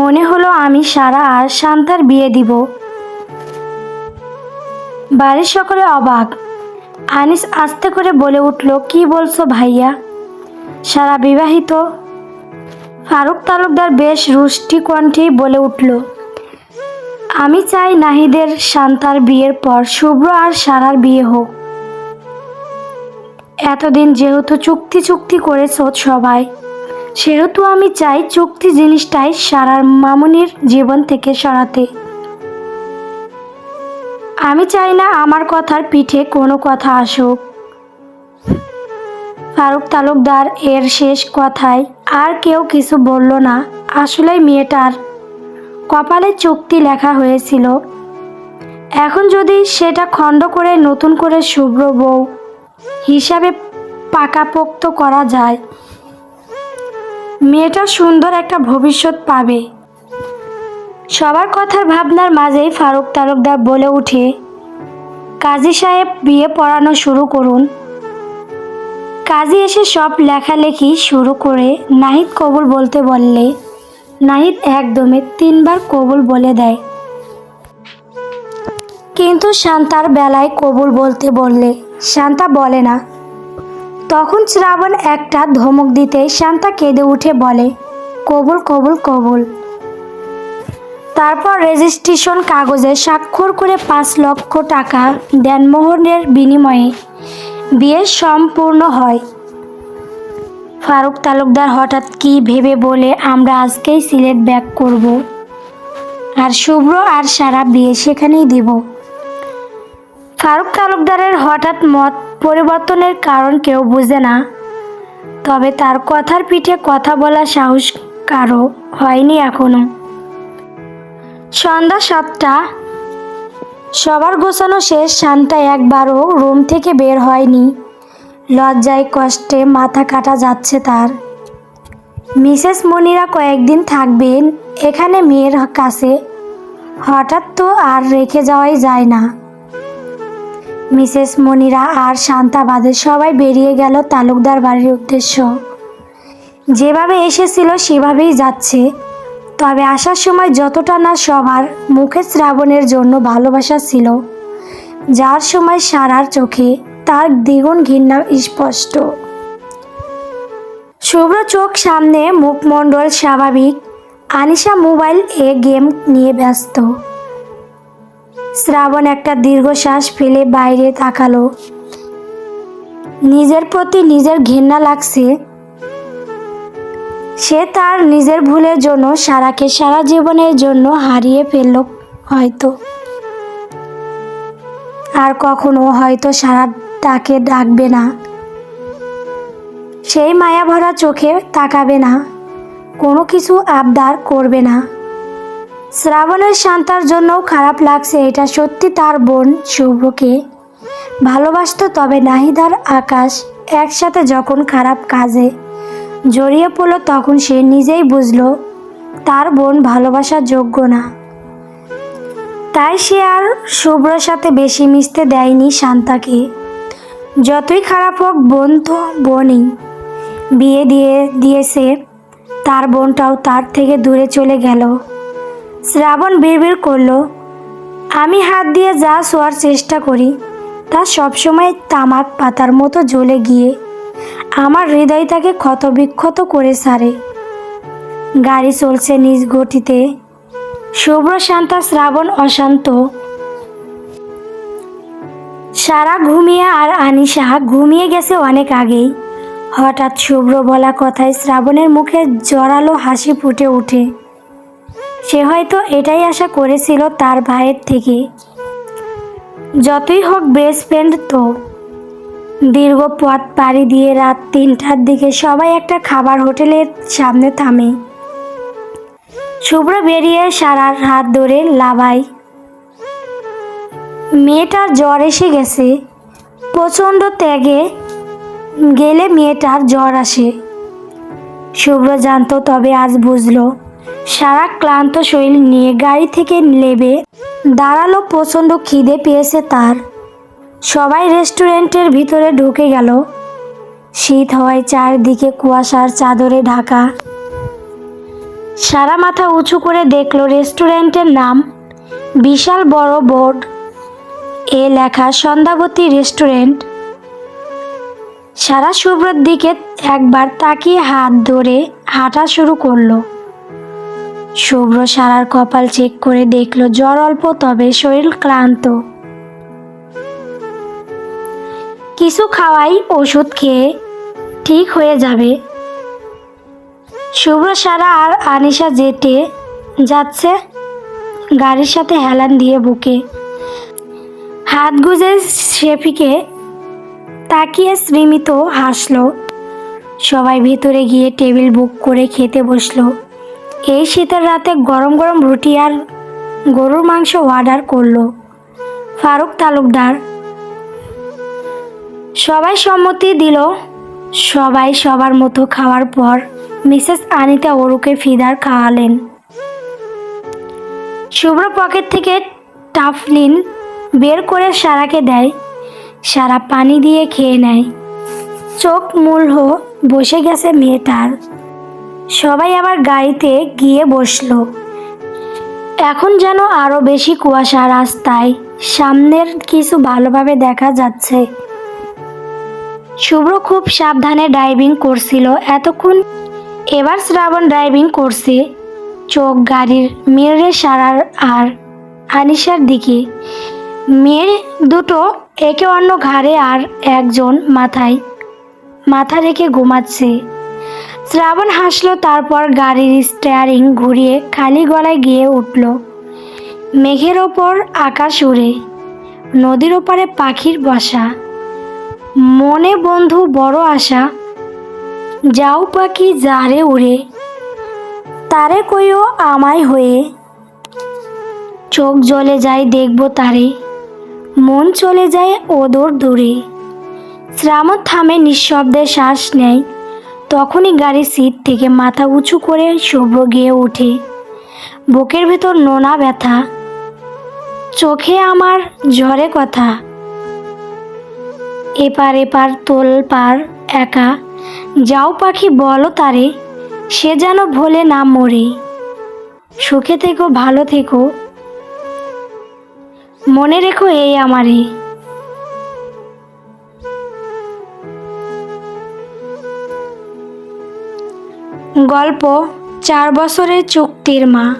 মনে হলো আমি সারা আর শান্তার বিয়ে দিব। বাড়ির সকলে অবাক। আনিস আস্তে করে বলে উঠল, কি বলছো ভাইয়া? সারা বিবাহিত। ফারুক তালুকদার বেশ রুষ্টি কণ্ঠেই বলে উঠল, আমি চাই নাহিদের, শান্তার বিয়ের পর শুভ্র আর সারার বিয়ে হোক। এতদিন যেহেতু চুক্তি চুক্তি করেছ সবাই সেহেতু আমি চাই চুক্তি জিনিসটাই সারার মামুনির জীবন থেকে সরাতে। আমি চাই না আমার কথার পিঠে কোনো কথা আসুক। ফারুক তালুকদার এর শেষ কথায় আর কেউ কিছু বলল না। আসলে মেয়েটার কপালে চুক্তি লেখা হয়েছিল। এখন যদি সেটা খণ্ড করে নতুন করে শুভ্র বউ হিসাবে পাকাপোক্ত করা যায় মেয়েটা সুন্দর একটা ভবিষ্যৎ পাবে। সবার কথার ভাবনার মাঝেই ফারুক তালুকদার বলে উঠে, কাজী সাহেব বিয়ে পড়ানো শুরু করুন। কাজী এসে সব লেখালেখি শুরু করে নাহিদ কবুল বলতে বললে, নাহিদ একদমে তিনবার কবুল বলে দেয়। কিন্তু শান্তার বেলায় কবুল বলতে বললে, শান্তা বলে না তখন শ্রাবণ একটা ধমক দিতে শান্তা কেঁদে উঠে বলে, কবুল কবুল কবুল। তারপর রেজিস্ট্রেশন কাগজে স্বাক্ষর করে পাঁচ লক্ষ টাকা দেনমোহনের বিনিময়ে। বিয়ে সম্পূর্ণ হয়। ফারুক তালুকদার হঠাৎ কি ভেবে বলে, আমরা আজকেই সিলেট ব্যাক করব। আর শুভ্র আর সারা বিয়ে সেখানেই দিব। ফারুক তালুকদারের হঠাৎ মত পরিবর্তনের কারণ কেউ বুঝে না। তবে তার কথার পিঠে কথা বলার সাহস কারও হয়নি এখনও। সন্ধ্যা সাতটা। সবার গোছানো শেষ, শান্তা একবারও রুম থেকে বের হয়নি। লজ্জায় কষ্টে মাথা কাটা যাচ্ছে তার। মিসেস মনিরা কয়েকদিন থাকবেন এখানে মেয়ের কাছে। হঠাৎ তো আর রেখে যাওয়াই যায় না। মিসেস মনিরা আর শান্তা বাদে সবাই বেরিয়ে গেল তালুকদার বাড়ির উদ্দেশ্য। যেভাবে এসেছিল সেভাবেই যাচ্ছে। তবে আসার সময় যতটা না সবার মুখে শ্রাবণের জন্য ভালোবাসা ছিল, যার সময় সারার চোখে তার দ্বিগুণ ঘৃণা স্পষ্ট। শুভ্র চোখ সামনে মুখমণ্ডল স্বাভাবিক। আনিশা মোবাইল এ গেম নিয়ে ব্যস্ত। শ্রাবণ একটা দীর্ঘশ্বাস ফেলে বাইরে তাকালো। নিজের প্রতি নিজের ঘেন্না লাগছে। সে তার নিজের ভুলের জন্য, সারাকে সারা জীবনের জন্য হারিয়ে ফেলল হয়তো। আর কখনো হয়তো সারা তাকে ডাকবে না। সেই মায়া ভরা চোখে তাকাবে না। কোনো কিছু আবদার করবে না। শ্রাবণের শান্তার জন্যও খারাপ লাগছে, এটা সত্যি তার বোন শুভ্রকে ভালোবাসতো তবে নাহিদার আকাশ একসাথে যখন খারাপ কাজে জড়িয়ে পড়ল তখন সে নিজেই বুঝলো তার বোন ভালোবাসার যোগ্য না। তাই সে আর শুভ্রর সাথে বেশি মিশতে দেয়নি শান্তাকে। যতই খারাপ হোক, বোন তো বোনই। বিয়ে দিয়ে দিয়েছে, তার বোনটাও তার থেকে দূরে চলে গেল। শ্রাবণ বিড়বিড় করল। আমি হাত দিয়ে যা শোয়ার চেষ্টা করি, তা সবসময় তামাক পাতার মতো জ্বলে গিয়ে আমার হৃদয়টাকে ক্ষতবিক্ষত করে সারে। গাড়ি চলছে নিজ গতিতে। শুভ্র শান্তা শ্রাবণ অশান্ত। সারা ঘুমিয়ে আর আনিশা ঘুমিয়ে গেছে অনেক আগেই। হঠাৎ শুভ্র বলা কথায় শ্রাবণের মুখে জড়ালো হাসি ফুটে ওঠে। সে হয়তো এটাই আশা করেছিল তার ভাইয়ের থেকে। যতই হোক, বেস্ট ফ্রেন্ড তো। দীর্ঘ পথ পাড়ি দিয়ে রাত তিনটার দিকে সবাই একটা খাবার হোটেলের সামনে থামে। শুভ্র বেরিয়ে সারার হাত ধরে লাভাই। মেয়েটার জ্বর এসে গেছে। প্রচণ্ড ত্যাগে গেলে মেয়েটার জ্বর আসে। শুভ্র জানতো তবে আজ বুঝলো। সারা ক্লান্ত শরীর নিয়ে গাড়ি থেকে নেবে, দাঁড়াল প্রচণ্ড খিদে পেয়েছে তার। সবাই রেস্টুরেন্টের ভিতরে ঢুকে গেল। শীত হওয়ায় চারদিকে কুয়াশার চাদরে ঢাকা। সারা মাথা উঁচু করে দেখল রেস্টুরেন্টের নাম, বিশাল বড় বোর্ড। এ লেখা সন্ধ্যাবতী রেস্টুরেন্ট। সারা শুভ্রর দিকে একবার তাকিয়ে হাত ধরে হাঁটা শুরু করল। শুভ্র সারার কপাল চেক করে দেখল, জ্বর অল্প, তবে শরীর ক্লান্ত। কিছু খাওয়াই, ওষুধ খেয়ে ঠিক হয়ে যাবে। শুভ্র সারা আর আনিশা যেতে যাচ্ছে গাড়ির সাথে হেলান দিয়ে বুকে। হাত গুজে শেফিকে তাকিয়ে শ্রীমিত হাসলো। সবাই ভেতরে গিয়ে টেবিল বুক করে খেতে বসল। এই শীতের রাতে গরম গরম রুটি আর গরুর মাংস অর্ডার করল। ফারুক তালুকদার। সবাই সম্মতি দিল। সবাই সবার মতো খাওয়ার পর মিসেস আনিতা অরুকে ফিদার খাওয়ালেন। শুভ্র পকেট থেকে টাফলিন বের করে সারাকে দেয়। সারা পানি দিয়ে খেয়ে নেয়। চোখ মূল্য বসে গেছে মেয়েটার। সবাই আবার গাড়িতে গিয়ে বসল। এখন যেন আরও বেশি কুয়াশা রাস্তায়। সামনের কিছু ভালোভাবে দেখা যাচ্ছে। শুভ্র খুব সাবধানে ড্রাইভিং করছিল। এতক্ষণ এবার শ্রাবণ ড্রাইভিং করছে। চোখ গাড়ির মিররে সারার আর আনিশার দিকে। মেয়ের দুটো একে অন্য ঘাড়ে আর একজন মাথায়, মাথা রেখে ঘুমাচ্ছে। শ্রাবণ হাসলো, তারপর গাড়ির স্টিয়ারিং ঘুরিয়ে খালি গলায় গিয়ে উঠল। মেঘের ওপর আকাশ উড়ে, নদীর ওপারে পাখির বসা। মনে বন্ধু বড় আশা, যাও পাখি যারে উড়ে, তারে কইও আমায় হয়ে। চোখ জ্বলে যায়, দেখব তারে, মন চলে যায় ওদর দূরে। শ্রামত থামে, নিঃশব্দে শ্বাস নেয় তখনই গাড়ির সিট থেকে মাথা উঁচু করে শুভ্র গিয়ে ওঠে বুকের ভেতর নোনা ব্যথা। চোখে আমার ঝরে কথা। এপার এপার তোল পার একা। যাও পাখি, বলো তারে, সে যেন ভোলে না মরে। সুখে থেকো, ভালো থেকো। মনে রেখো এই আমারে। গল্প চার বছরের চুক্তির মা।